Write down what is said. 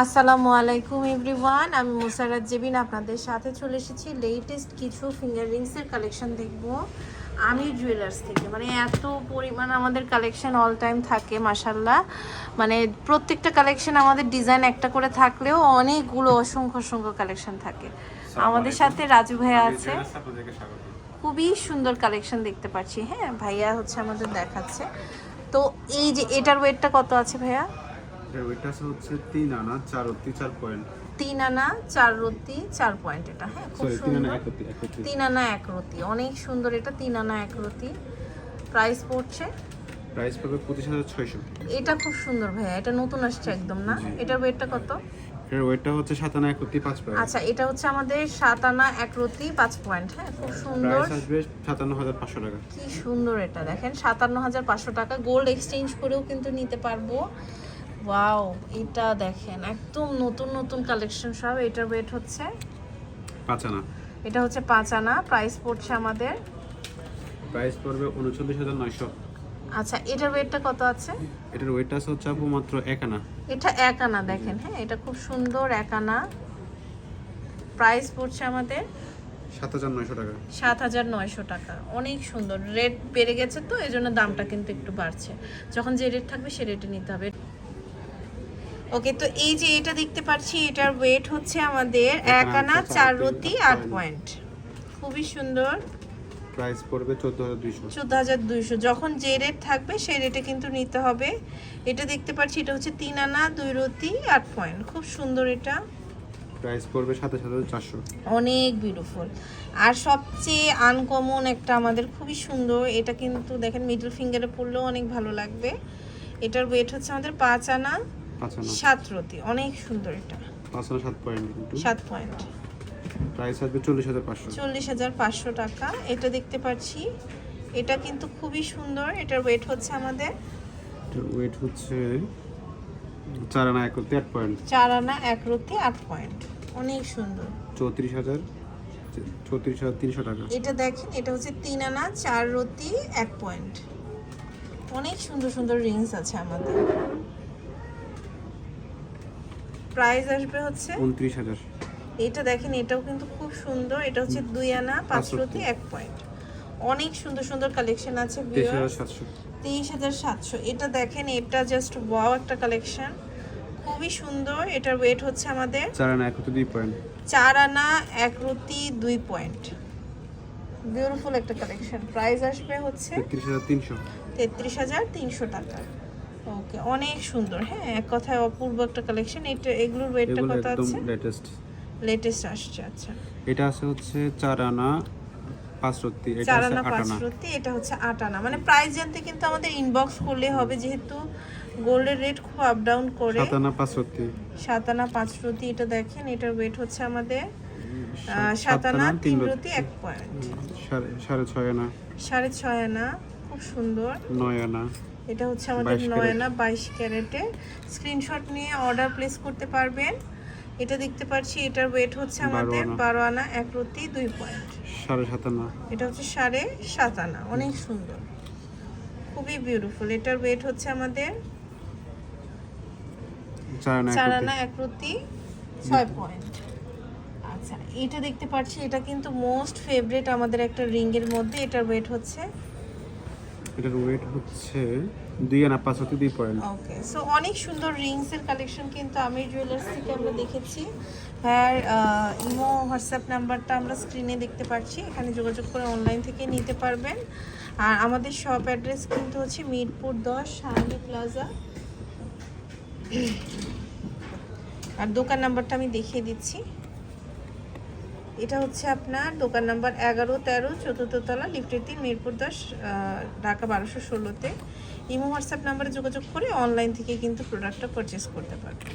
আসসালামু আলাইকুম এভরিওয়ান আমি মুসারাত জেবিন আপনাদের সাথে চলে এসেছি লেটেস্ট কিছু ফিঙ্গার রিংসের কালেকশন দেখব। আমি জুয়েলার্স থেকে মানে এত পরিমাণ আমাদের কালেকশন অল টাইম থাকে মাসাল্লাহ মানে প্রত্যেকটা কালেকশন আমাদের ডিজাইন একটা করে থাকলেও অনেকগুলো অসংখ্য অসংখ্য কালেকশন থাকে। আমাদের সাথে রাজু ভাইয়া আছে। খুবই সুন্দর কালেকশন দেখতে পাচ্ছি হ্যাঁ ভাইয়া হচ্ছে আমাদের দেখাচ্ছে। তো এই যে এটার ওয়েটটা কত আছে ভাইয়া? এটার আছে হচ্ছে আনা পয়েন্ট আনা এটা হ্যাঁ খুব সুন্দর। আনা অনেক সুন্দর এটা আনা প্রাইস পড়ছে? প্রাইস এটা খুব সুন্দর ভাইয়া এটা নতুন আসছে একদম না। এটার ওয়েটটা কত? ওয়েটটা হচ্ছে আনা পয়েন্ট আচ্ছা এটা হচ্ছে আমাদের আনা রতি পয়েন্ট হ্যাঁ খুব সুন্দর। প্রাইস আসবে সাতান্ন হাজার পাঁচশো টাকা। কি সুন্দর এটা দেখেন সাতান্ন হাজার পাঁচশো টাকা। গোল্ড এক্সচেঞ্জ করেও কিন্তু নিতে পারব। ওয়াও এটা দেখেন একদম নতুন নতুন কালেকশন সব এটার ওয়েট হচ্ছে? পাঁচ আনা। এটা হচ্ছে পাঁচ আনা প্রাইস পড়ছে আমাদের। প্রাইস পড়বে উনচল্লিশ হাজার নয়শো। আচ্ছা এটার ওয়েটটা কত আছে? এটার ওয়েটটা আছে হচ্ছে আপু মাত্র এক আনা। এটা এক আনা দেখেন হ্যাঁ এটা খুব সুন্দর এক আনা। প্রাইস পড়ছে আমাদের? সাত হাজার নয়শো টাকা। সাত হাজার নয়শো টাকা। অনেক সুন্দর। রেট বেড়ে গেছে তো এই জন্য দামটা কিন্তু একটু বাড়ছে। যখন যে রেট থাকবে সে রেটে নিতে হবে। ওকে তো এই যে এটা দেখতে পাচ্ছি এটার ওয়েট হচ্ছে আমাদের এক আনা চার রতি আট পয়েন্ট। খুবই সুন্দর। প্রাইস পড়বে চোদ্দ হাজার দুইশো। চোদ্দ হাজার দুইশো। যখন যে রেট থাকবে সেই রেটে কিন্তু নিতে হবে। এটা দেখতে পাচ্ছি এটা হচ্ছে তিন আনা দুই রতি আট পয়েন্ট। খুব সুন্দর এটা। প্রাইস পড়বে সাতাশ হাজার চারশো। অনেক বিউটিফুল আর সবচেয়ে আনকমন একটা আমাদের খুবই সুন্দর এটা কিন্তু দেখেন মিডল ফিঙ্গারে পড়লেও অনেক ভালো লাগবে। এটার ওয়েট হচ্ছে আমাদের পাঁচ আনা পাঁচ আনা সাত রতি অনেক সুন্দর এটা। সাত পয়েন্ট সাত পয়েন্ট প্রাইস আসবে চল্লিশ হাজার পাঁচশো। চল্লিশ হাজার পাঁচশো টাকা। এটা দেখতে পাচ্ছি। এটা কিন্তু খুবই সুন্দর। এটার ওয়েট হচ্ছে আমাদের ওয়েট হচ্ছে চার আনা এক অতি আট পয়েন্ট চার আনা এক রতি আট পয়েন্ট অনেক সুন্দর। চৌত্রিশ হাজার চৌত্রিশ হাজার তিনশো টাকা। এটা দেখেন এটা হচ্ছে তিন আনা চার রতি এক পয়েন্ট অনেক সুন্দর সুন্দর রিংস আছে আমাদের। প্রাইস আসবে হচ্ছে উনত্রিশ হাজার। এটা দেখেন এটাও কিন্তু খুব সুন্দর। এটা হচ্ছে দুই আনা পাঁচ পাঁচ রতি রতি। এক পয়েন্ট। অনেক সুন্দর সুন্দর কালেকশন আছে তেইশ হাজার সাতশো। এটা দেখেন এটা জাস্ট ওয়াও একটা কালেকশন খুবই সুন্দর। এটার ওয়েট হচ্ছে আমাদের চার আনা এক দুই পয়েন্ট। চার আনা এক রতি দুই পয়েন্ট। বিউটিফুল একটা কালেকশন প্রাইস আসবে হচ্ছে তেত্রিশ হাজার তিনশো। তেত্রিশ হাজার তিনশো টাকা। ওকে অনেক সুন্দর। হ্যাঁ এক কথায় অপূর্ব একটা কালেকশন এটা এগুলোর ওয়েটটা কত একদম আছে? লেটেস্ট লেটেস্ট আসছে আচ্ছা। এটা আছে হচ্ছে চার আনা পাঁচ রত্তি। এটা চার আছে আনা আট পাঁচ আনা। রতি এটা হচ্ছে আট আনা। মানে প্রাইস জানতে কিন্তু আমাদের ইনবক্স করলে হবে যেহেতু গোল্ডের রেট খুব আপ ডাউন করে। সাত আনা পাঁচ রত্তি। সাত আনা পাঁচ রতি এটা দেখেন এটার ওয়েট হচ্ছে আমাদের আহ, সাত সাত আনা তিন। রতি এক পয়েন্ট সাড়ে ছয় আনা। সাড়ে ছয় আনা খুব সুন্দর। নয় আনা। এটা হচ্ছে আমাদের 22 নয় ক্যারেট। আনা বাইশ ক্যারেটের স্ক্রিনশট নিয়ে অর্ডার প্লেস করতে পারবেন। এটা দেখতে পাচ্ছি এটার ওয়েট হচ্ছে আমাদের বারো আনা এক রতি দুই পয়েন্ট। সাড়ে সাত আনা। এটা হচ্ছে সাড়ে সাত আনা অনেক সুন্দর। খুবই বিউটিফুল এটার ওয়েট হচ্ছে আমাদের চার আনা এক রতি ছয় পয়েন্ট। আচ্ছা এটা দেখতে পাচ্ছি এটা কিন্তু মোস্ট ফেভারিট আমাদের একটা রিং এর মধ্যে। এটার ওয়েট হচ্ছে এটার ওয়েট হচ্ছে দুই আনা রত্তি দুই পয়েন্ট ওকে সো অনেক সুন্দর রিংস এর কালেকশন কিন্তু আমির জুয়েলার্স থেকে আমরা দেখেছি। হ্যাঁ ইমো হোয়াটসঅ্যাপ নাম্বারটা আমরা স্ক্রিনে দেখতে পাচ্ছি। এখানে যোগাযোগ করে অনলাইন থেকে নিতে পারবেন। আর আমাদের শপ অ্যাড্রেস কিন্তু হচ্ছে মিরপুর দশ শাহানি প্লাজা আর দোকান নাম্বারটা আমি দেখিয়ে দিচ্ছি। এটা হচ্ছে আপনার দোকান নাম্বার এগারো, তেরো, চতুর্থ তলা, লিফটের তিন, মিরপুর দশ ঢাকা বারোশো ষোলোতে। ইমো হোয়াটসঅ্যাপ নাম্বারে যোগাযোগ করে অনলাইন থেকে কিন্তু প্রোডাক্টটা পারচেস করতে পারবেন।